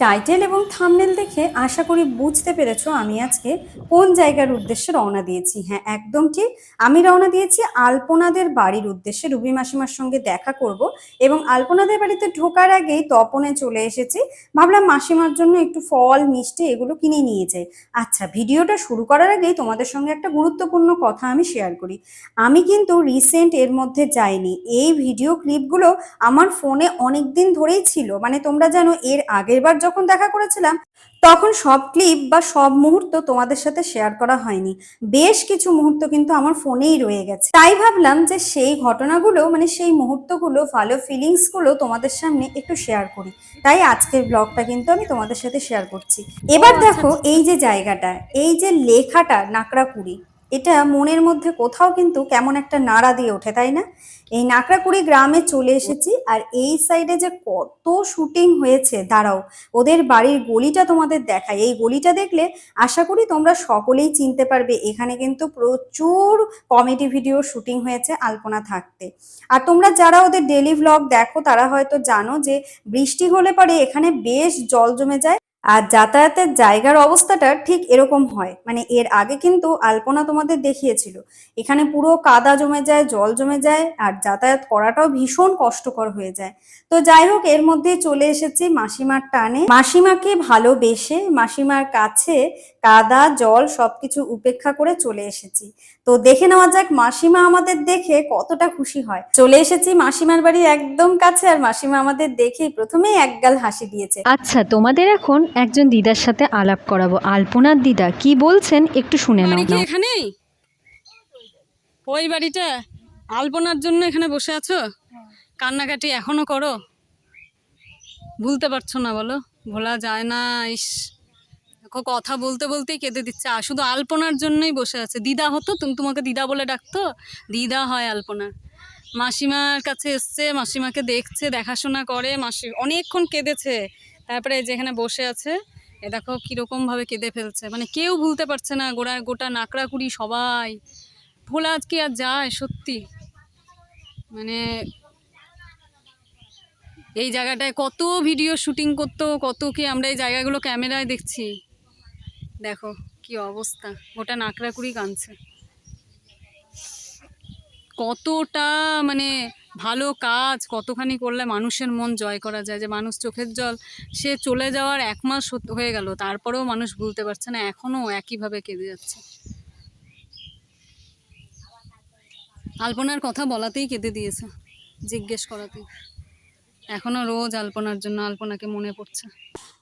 Title এবং thumbnail দেখে আশা করি বুঝতে পেরেছ আমি আজকে কোন জায়গার উদ্দেশ্যে রওনা দিয়েছি। হ্যাঁ একদম ঠিক। আমি রওনা দিয়েছি আলপনাদের বাড়ির উদ্দেশ্যে। রুবি মাসিমার সঙ্গে দেখা করব এবং আলপনাদের বাড়িতে ঢোকার আগেই তপনে চলে এসেছি। ভাবলাম মাসিমার জন্য একটু ফল, মিষ্টি এগুলো কিনে নিয়ে যাই। আচ্ছা ভিডিওটা শুরু করার আগেই তোমাদের সঙ্গে একটা গুরুত্বপূর্ণ কথা আমি শেয়ার করি। আমি কিন্তু রিসেন্ট এর মধ্যে যাইনি। এই ভিডিও ক্লিপগুলো আমার ফোনে অনেক দিন ধরেই ছিল। মানে তোমরা জানো এর আগের বার যখন দেখা করেছিলাম তখন সব ক্লিপ বা সব মুহূর্ত তোমাদের সাথে শেয়ার করা হয়নি। বেশ কিছু মুহূর্ত কিন্তু আমার ফোনেই রয়ে গেছে। তাই ভাবলাম যে সেই ঘটনাগুলো মানে সেই মুহূর্তগুলো ভালো ফিলিংসগুলো তোমাদের সামনে একটু শেয়ার করি। তাই আজকের ব্লগটা কিন্তু আমি তোমাদের সাথে শেয়ার করছি। এবার দেখো এই যে জায়গাটা এই যে লেখাটা নাকড়াকুড়ি এটা মনের মধ্যে কোথাও কিন্তু কেমন একটা নাড়া দিয়ে ওঠে তাই না? এই নাকড়াকুড়ি গ্রামে চলে এসেছি আর এই সাইডে যে কত শুটিং হয়েছে, দাঁড়াও, ওদের বাড়ির গলিটা তোমাদের দেখায় এই গলিটা দেখলে আশা করি তোমরা সকলেই চিনতে পারবে, এখানে কিন্তু প্রচুর কমেডি ভিডিও শুটিং হয়েছে আলপনা থাকতে। আর তোমরা যারা ওদের ডেলি ভ্লগ দেখো, তারা হয়তো জানো যে বৃষ্টি হলে পরে এখানে বেশ জল জমে যায়। আর যাতায়াতের জায়গার অবস্থাটা ঠিক এরকম হয়। মানে এর আগে কিন্তু আলপনা তোমাদের দেখিয়েছিল। এখানে পুরো কাদা জমে যায়, জল জমে যায়, আর যাতায়াত করাটাও ভীষণ কষ্টকর হয়ে যায়। তো যাই হোক, এর মধ্যে চলে এসেছি মাসিমার টানে। মাসিমাকে ভালোবেসে মাসিমার কাছে কাদা, জল সবকিছু উপেক্ষা করে চলে এসেছি। তো দেখে নেওয়া যাক, মাসিমা আমাদের দেখে কতটা খুশি হয়। চলে এসেছি মাসিমার বাড়ি একদম কাছে, আর মাসিমা আমাদের দেখেই প্রথমেই একগাল হাসি দিয়েছে। আচ্ছা তোমাদের এখন একজন দিদার সাথে আলাপ করাবো। আলপনার দিদা কি বলছেন একটু শুনে নাও কি নাও। এখানেই ওই বাড়িটা আলপনার জন্য এখানে বসে আছো? কান্নাকাটি এখনও করো? ভুলতে পারছ না বলো। ভোলা যায় না ইস। কথা বলতে বলতেই কেঁদে দিচ্ছে। আর শুধু আলপনার জন্যই বসে আছে। দিদা হতো তুমি তোমাকে দিদা বলে ডাকতো? দিদা হয় আলপনার। মাসিমার কাছে এসছে মাসিমাকে দেখছে দেখাশোনা করে। মাসি অনেকক্ষণ কেঁদেছে। তারপরে যেখানে বসে আছে, এ দেখো কীরকম ভাবে কেঁদে ফেলছে। মানে কেউ ভুলতে পারছে না, গোড়া, গোটা নাকড়াকুড়ি সবাই। ভোলা আজকে আর যায় সত্যি। মানে এই জায়গাটায় কত ভিডিও শুটিং করতো, কত কি আমরা এই জায়গাগুলো ক্যামেরায় দেখছি। দেখো কি অবস্থা, গোটা নাকড়াকুড়ি কাঁদছে। কতটা মানে ভালো কাজ কতখানি করলে মানুষের মন জয় করা যায়, যে মানুষ চোখের জল, সে চলে যাওয়ার এক মাস হয়ে গেল, তারপরেও মানুষ ভুলতে পারছে না, এখনও একইভাবে কেঁদে যাচ্ছে। আলপনার কথা বলাতেই কেঁদে দিয়েছে, জিজ্ঞেস করাতেই। এখনও রোজ আলপনার জন্য আলপনাকে মনে পড়ছে।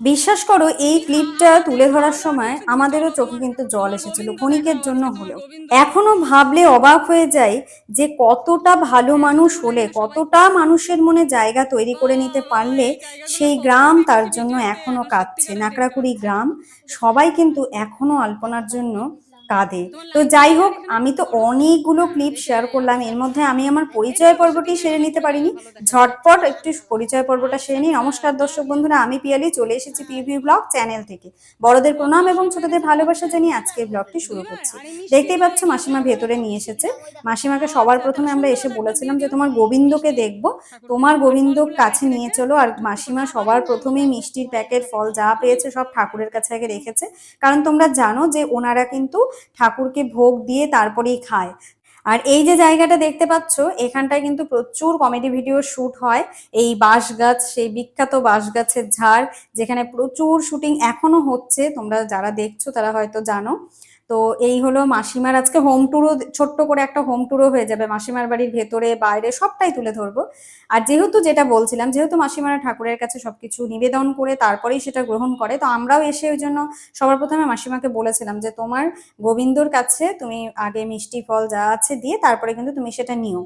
বিশ্বাস করো, এই ক্লিপটা তুলে ধরার সময় আমাদেরও চোখে কিন্তু জল এসেছিল, ক্ষণিকের জন্য হলেও। এখনও ভাবলে অবাক হয়ে যায় যে কতটা ভালো মানুষ হলে, কতটা মানুষের মনে জায়গা তৈরি করে নিতে পারলে সেই গ্রাম তার জন্য এখনও কাঁদছে। নাকড়াকুড়ি গ্রাম, সবাই কিন্তু এখনও আলপনার জন্য কাঁদে। তো যাই হোক আমি তো অনেকগুলো ক্লিপ শেয়ার করলাম। এর মধ্যে আমি আমার পরিচয় পর্বটি সেরে নিতে পারিনি। ঝটপট একটু পরিচয় পর্বটা সেরে নিই। নমস্কার দর্শক বন্ধুরা আমি পিয়ালি চলে এসেছি পিভি ব্লগ চ্যানেল থেকে। বড়দের প্রণাম এবং ছোটদের ভালোবাসা জানিয়ে আজকের ব্লগটি শুরু করছি। দেখতেই পাচ্ছ মাসিমা ভেতরে নিয়ে এসেছে। মাসিমাকে সবার প্রথমে আমরা এসে বলেছিলাম যে তোমার গোবিন্দকে দেখব। তোমার গোবিন্দ কাছে নিয়ে চলো। আর মাসিমা সবার প্রথমেই মিষ্টির প্যাকেট ফল যা পেয়েছে সব ঠাকুরের কাছে আগে রেখেছে কারণ তোমরা জানো যে ওনারা কিন্তু ঠাকুরকে ভোগ দিয়ে তারপরেই খায়। আর এই যে জায়গাটা দেখতে পাচ্ছ, এখানটায় কিন্তু প্রচুর কমেডি ভিডিও শুট হয়। এই বাঁশ গাছ সেই বিখ্যাত বাঁশ গাছের ঝাড়, যেখানে প্রচুর শুটিং এখনও হচ্ছে। তোমরা যারা দেখছ তারা হয়তো জানো। তো এই হলো মাসিমার আজকে হোম ট্যুরও ছোট্ট করে একটা হোম ট্যুরও হয়ে যাবে। মাসিমার বাড়ির ভেতরে, বাইরে সবটাই তুলে ধরবো। আর যেহেতু যেটা বলছিলাম, যেহেতু মাসিমারা ঠাকুরের কাছে সবকিছু নিবেদন করে তারপরেই সেটা গ্রহণ করে, তো আমরাও এসে ওই জন্য সবার প্রথমে মাসিমাকে বলেছিলাম যে, তোমার গোবিন্দর কাছে তুমি আগে মিষ্টি ফল যা আছে দিয়ে তারপরে কিন্তু তুমি সেটা নিও।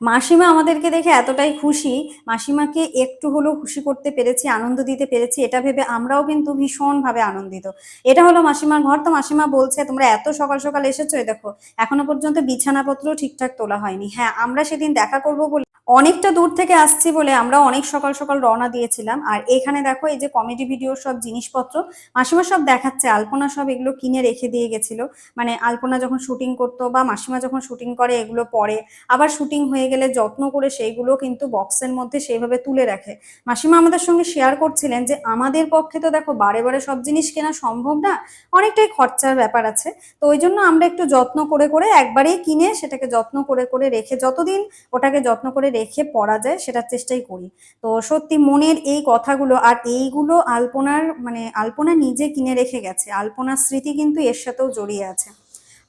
মাসিমা আমাদেরকে দেখে এতটাই খুশি। মাসিমাকে একটু হলেও খুশি করতে পেরেছি, আনন্দ দিতে পেরেছি, এটা ভেবে আমরাও কিন্তু ভীষণভাবে আনন্দিত। এটা হলো মাসিমার ঘর। তো মাসিমা বলছে, তোমরা তোমরা এত সকাল সকাল এসেছ দেখো, এখনও পর্যন্ত বিছানাপত্র ঠিকঠাক তোলা হয়নি। হ্যাঁ আমরা সেদিন দেখা করব বলে অনেকটা দূর থেকে আসছি বলে আমরা অনেক সকাল সকাল রওনা দিয়েছিলাম। আর এখানে দেখো এই যে কমেডি ভিডিওর সব জিনিসপত্র, মাসিমা সব দেখাচ্ছে, আলপনা সব এগুলো কিনে রেখে দিয়ে গেছিল। মানে আলপনা যখন শুটিং করতো বা মাসিমা যখন শুটিং করে এগুলো পরে, আবার শুটিং হয়ে গেলে যত্ন করে সেইগুলো কিন্তু বক্সের মধ্যে সেইভাবে তুলে রাখে। মাসিমা আমাদের সঙ্গে শেয়ার করছিলেন যে আমাদের পক্ষে তো দেখো বারে বারে সব জিনিস কেনা সম্ভব না, অনেকটাই খরচার ব্যাপার আছে। তো ওই জন্য আমরা একটু যত্ন করে করে একবারেই কিনে সেটাকে যত্ন করে করে রেখে, যতদিন ওটাকে যত্ন করে রেখে পড়া যায়, সেটার চেষ্টাই করি। তো সত্যি মনের এই কথাগুলো আর এইগুলো আলপনার মানে আলপনা নিজে কিনে রেখে গেছে। আলপনার স্মৃতি কিন্তু এর সাথেও জড়িয়ে আছে।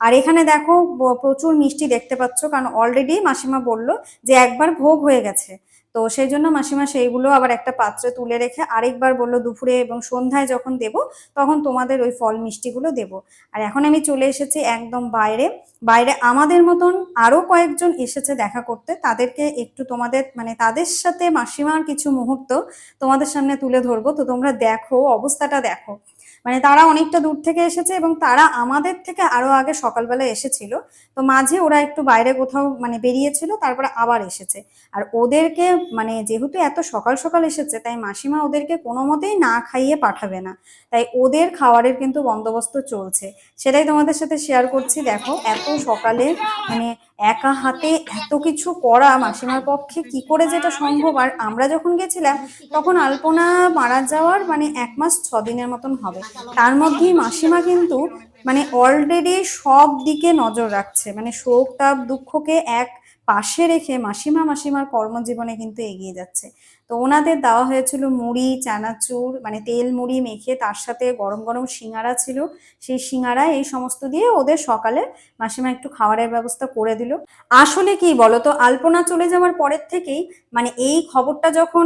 আর এখানে দেখো প্রচুর মিষ্টি দেখতে পাচ্ছ, কারণ অলরেডি মাসিমা বলল যে একবার ভোগ হয়ে গেছে। তো সেই জন্য মাসিমা সেইগুলো আবার একটা পাত্রে তুলে রেখে আরেকবার বলল দুপুরে এবং সন্ধ্যায় যখন দেব, তখন তোমাদের ওই ফল মিষ্টিগুলো দেব। আর এখন আমি চলে এসেছি একদম বাইরে। বাইরে আমাদের মতন আরও কয়েকজন এসেছে দেখা করতে। তাদেরকে একটু তোমাদের মানে তাদের সাথে মাসিমার কিছু মুহূর্ত তোমাদের সামনে তুলে ধরবো। তো তোমরা দেখো, অবস্থাটা দেখো। মানে তারা অনেকটা দূর থেকে এসেছে এবং তারা আমাদের থেকে আরও আগে সকালবেলা এসেছিল। তো মাঝে ওরা একটু বাইরে কোথাও মানে বেরিয়েছিল, তারপরে আবার এসেছে। আর ওদেরকে মানে যেহেতু এত সকাল সকাল এসেছে, তাই মাসিমা ওদেরকে কোনো মতেই না খাইয়ে পাঠাবে না। তাই ওদের খাবারের কিন্তু বন্দোবস্ত চলছে। সেটাই তোমাদের সাথে শেয়ার করছি। দেখো, এত সকালে মানে একা হাতে এত কিছু করা মাসিমার পক্ষে কি করে যেটা সম্ভব? আর আমরা যখন গেছিলাম, তখন আলপনা মারা যাওয়ার মানে এক মাস ছ দিনের মতন হবে। তার মধ্যেই মাসিমা কিন্তু মানে অলরেডি সব দিকে নজর রাখছে। মানে শোক, তাপ, দুঃখকে এক পাশে রেখে মাসিমা মাসিমার কর্মজীবনে কিন্তু এগিয়ে যাচ্ছে। তো ওনাদের দেওয়া হয়েছিল মুড়ি, চানাচুর মানে তেল মুড়ি মেখে তার সাথে গরম গরম সিঙ্গারা ছিল। সেই সিঙ্গারা, এই সমস্ত দিয়ে ওদের সকালে মাসিমা একটু খাবারের ব্যবস্থা করে দিল। আসলে কি বলতো, আলপনা চলে যাওয়ার পরের থেকেই মানে এই খবরটা যখন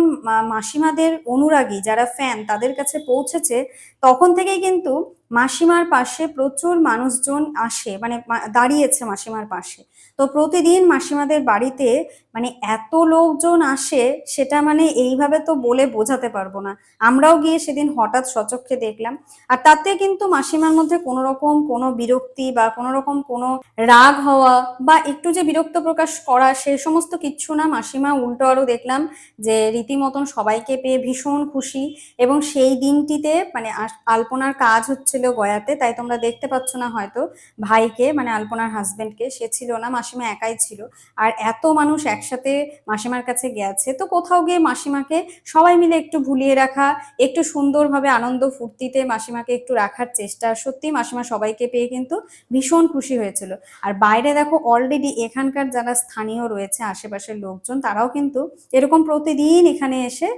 মাসিমাদের অনুরাগী যারা ফ্যান তাদের কাছে পৌঁছেছে, তখন থেকেই কিন্তু মাসিমার পাশে প্রচুর মানুষজন আসে মানে দাঁড়িয়েছে মাসিমার পাশে। তো প্রতিদিন মাসিমাদের বাড়িতে মানে এত লোকজন আসে, সেটা মানে এইভাবে তো বলে বোঝাতে পারব না। আমরাও গিয়ে সেদিন হঠাৎ সচক্ষে দেখলাম। আর তাতে কিন্তু মাসিমার মধ্যে কোনো রকম কোনো বিরক্তি বা কোনো রকম কোনো রাগ হওয়া বা একটু যে বিরক্ত প্রকাশ করা, সে সমস্ত কিচ্ছু না মাসিমা উল্টো আরও দেখলাম যে রীতিমতন সবাইকে পেয়ে ভীষণ খুশি এবং সেই দিনটিতে মানে আলপনার কাজ হচ্ছিল গয়াতে, তাই তোমরা দেখতে পাচ্ছ না হয়তো ভাইকে মানে আলপনার হাজবেন্ডকে সে ছিল না মাসিমা একাই ছিল। আর এত মানুষ একসাথে মাসিমার কাছে গেছে, তো কোথাও গিয়ে মাসিমাকে সবাই মিলে একটু ভুলিয়ে রাখা, একটু সুন্দরভাবে আনন্দ ফুর্তিতে মাসিমাকে একটু রাখার চেষ্টা সত্যি মাসিমা সবাইকে পেয়ে কিন্তু ভীষণ খুশি হয়েছিল। আর বাইরে দেখো অলরেডি এখানকার যারা স্থানীয় রয়েছে, আশেপাশের লোকজন, তারাও কিন্তু এরকম প্রতিদিন এখানে এসে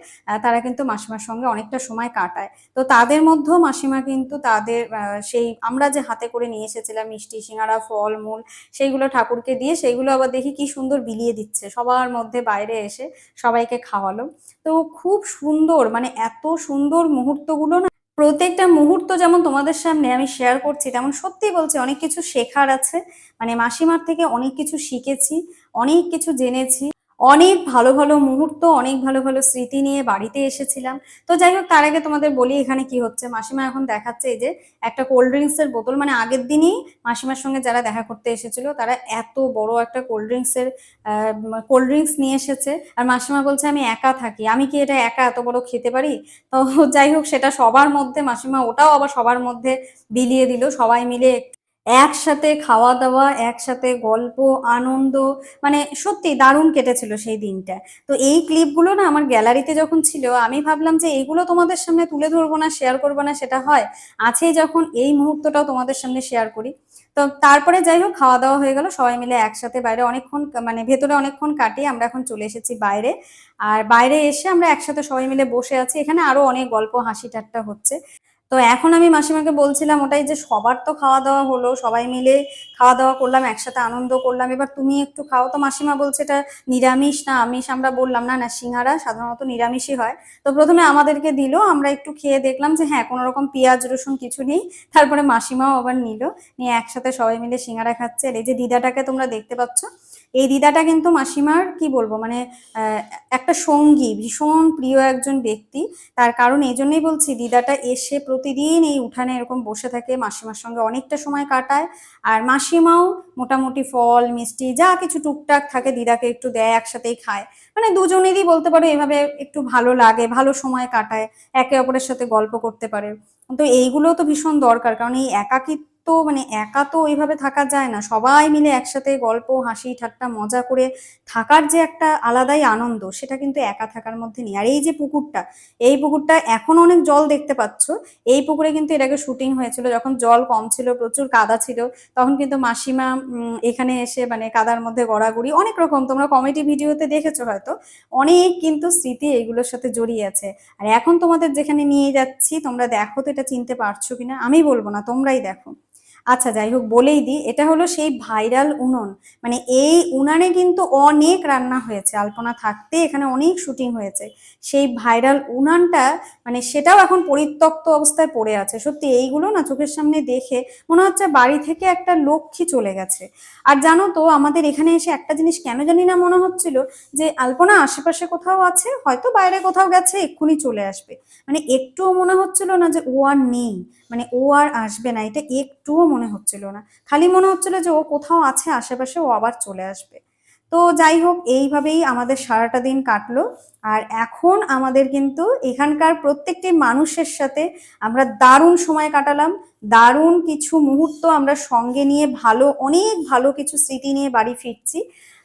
তারা কিন্তু মাসিমার সঙ্গে অনেকটা সময় কাটায়। তো তাদের মধ্যেও মাসিমা কিন্তু তাদের সেই আমরা যে হাতে করে নিয়ে এসেছিলাম, মিষ্টি, সিঙ্গারা ফল মূল সেইগুলো ঠাকুরকে দিয়ে সেগুলো আবার দেখি কি সুন্দর বিলিয়ে দিচ্ছে। সবার মধ্যে বাইরে এসে সবাইকে খাওয়ালো। তো খুব সুন্দর মানে এত সুন্দর মুহূর্তগুলো না, প্রত্যেকটা মুহূর্ত যেমন তোমাদের সামনে আমি শেয়ার করছি, তেমন সত্যি বলছি অনেক কিছু শেখার আছে। মানে মাসিমার থেকে অনেক কিছু শিখেছি, অনেক কিছু জেনেছি। অনেক ভালো ভালো মুহূর্ত, অনেক ভালো ভালো স্মৃতি নিয়ে বাড়িতে এসেছিলাম। তো যাই হোক, তার আগে তোমাদের বলি এখানে কি হচ্ছে। মাসিমা এখন দেখাচ্ছে এই যে একটা কোল্ড ড্রিঙ্কস এর বোতল মানে আগের দিনই মাসিমার সঙ্গে যারা দেখা করতে এসেছিল, তারা এত বড় একটা কোল্ড ড্রিঙ্কস এর কোল্ড ড্রিঙ্কস নিয়ে এসেছে। আর মাসিমা বলছে, আমি একা থাকি। আমি কি এটা একা এত বড় খেতে পারি? তো যাই হোক, সেটা সবার মধ্যে, মাসিমা ওটাও আবার সবার মধ্যে বিলিয়ে দিল। সবাই মিলে একসাথে খাওয়া দাওয়া একসাথে গল্প, আনন্দ মানে সত্যি দারুণ কেটেছিল সেই দিনটা। তো এই ক্লিপগুলো না আমার গ্যালারিতে যখন ছিল, আমি ভাবলাম যে এইগুলো তোমাদের সামনে তুলে ধরবো না শেয়ার করব না, সেটা হয়। আছেই যখন এই মুহূর্তটাও তোমাদের সামনে শেয়ার করি। তো তারপরে যাই হোক খাওয়া দাওয়া হয়ে গেল, সবাই মিলে একসাথে বাইরে অনেকক্ষণ মানে ভেতরে অনেকক্ষণ কাটিয়ে আমরা এখন চলে এসেছি বাইরে। আর বাইরে এসে আমরা একসাথে সবাই মিলে বসে আছি। এখানে আরও অনেক গল্প হাসি ঠাট্টা হচ্ছে। তো এখন আমি মাসিমাকে বলছিলাম ওটাই যে সবার তো খাওয়া দাওয়া হলো, সবাই মিলে খাওয়া দাওয়া করলাম, একসাথে আনন্দ করলাম। এবার তুমি একটু খাও। তো মাসিমা বলছে এটা নিরামিষ না, আমিষ আমরা বললাম না না সিঙ্গারা, সাধারণত নিরামিষই হয়। তো প্রথমে আমাদেরকে দিল, আমরা একটু খেয়ে দেখলাম যে হ্যাঁ কোনো রকম পেঁয়াজ, রসুন কিছু নেই। তারপরে মাসিমাও আবার নিল, নিয়ে একসাথে সবাই মিলে সিঙ্গারা খাচ্ছে। আর এই যে দিদাটাকে তোমরা দেখতে পাচ্ছ এই দিদাটা কিন্তু মাসিমার, কি বলব মানে একটা সঙ্গী, ভীষণ প্রিয় একজন ব্যক্তি। তার কারণ এই জন্যই বলছি, দিদাটা এসে প্রতিদিন এই উঠানে এরকম বসে থাকে, মাসিমার সঙ্গে অনেকটা সময় কাটায়। আর মাসিমাও মোটামুটি ফল, মিষ্টি, যা কিছু টুকটাক থাকে, দিদাকে একটু দেয়, একসাথেই খায়। মানে দুজনেরই বলতে পারো, এভাবে একটু ভালো লাগে, ভালো সময় কাটায়, একে অপরের সাথে গল্প করতে পারে। তো এইগুলো তো ভীষণ দরকার, কারণ এই একাকিত্ব মানে একা তো ওইভাবে থাকা যায় না। সবাই মিলে একসাথে গল্প, হাসি, ঠাট্টা, মজা করে থাকার যে একটা আলাদাই আনন্দ, সেটা কিন্তু একা থাকার মধ্যে নেই। আর এই যে পুকুরটা, এই পুকুরটা এখন অনেক জল দেখতে পাচ্ছ। এই পুকুরে কিন্তু আগে শুটিং হয়েছিল, যখন জল কম ছিল, প্রচুর কাদা ছিল, তখন কিন্তু মাসিমা এখানে এসে মানে কাদার মধ্যে গড়াগড়ি, অনেক রকম, তোমরা কমেডি ভিডিওতে দেখেছ হয়তো, অনেক কিন্তু স্মৃতি এগুলোর সাথে জড়িয়ে আছে। আর এখন তোমাদের যেখানে নিয়ে যাচ্ছি, তোমরা দেখো তো এটা চিনতে পারছ কিনা, আমি বলব না, তোমরাই দেখো। আচ্ছা যাই হোক বলেই দিই, এটা হলো সেই ভাইরাল উনুন। মানে এই উনানে কিন্তু অনেক রান্না হয়েছে, আলপনা থাকতে এখানে অনেক শুটিং হয়েছে। সেই ভাইরাল উনানটা মানে সেটাও এখন পরিত্যক্ত অবস্থায় পড়ে আছে। সত্যি এইগুলো না চোখের সামনে দেখে মনে হচ্ছে বাড়ি থেকে একটা লক্ষ্মী চলে গেছে। আর জানো তো, আমাদের এখানে এসে একটা জিনিস কেন জানি না মনে হচ্ছিল যে, আলপনা আশেপাশে কোথাও আছে, হয়তো বাইরে কোথাও গেছে, এক্ষুনি চলে আসবে। মানে একটুও মনে হচ্ছিল না যে ও আর নেই। মানে ও আর আসবে না, এটা একটুও মনে হচ্ছিল না। খালি মনে হচ্ছিল যে ও কোথাও আছে আশেপাশে, ও আবার চলে আসবে। তো যাই হোক, এইভাবেই আমাদের সারাটা দিন কাটলো। আর এখন আমাদের কিন্তু এখানকার প্রত্যেকটি মানুষের সাথে আমরা দারুণ সময় কাটালাম। দারুণ কিছু মুহূর্ত আমরা সঙ্গে নিয়ে ভালো, অনেক ভালো কিছু স্মৃতি নিয়ে বাড়ি ফিরছি।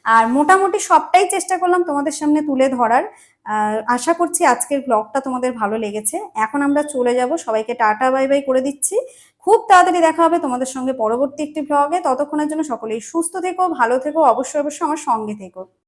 আর মোটামুটি সবটাই চেষ্টা করলাম তোমাদের সামনে তুলে ধরার। আশা করছি আজকের ব্লগটা তোমাদের ভালো লেগেছে। এখন আমরা চলে যাব। সবাইকে টাটা, বাই বাই করে দিচ্ছি। খুব তাড়াতাড়ি দেখা হবে তোমাদের সঙ্গে পরবর্তী একটি ব্লগে ততক্ষণের জন্য সকলেই সুস্থ থেকো, ভালো থেকো, অবশ্যই অবশ্যই আমার সঙ্গে থেকো।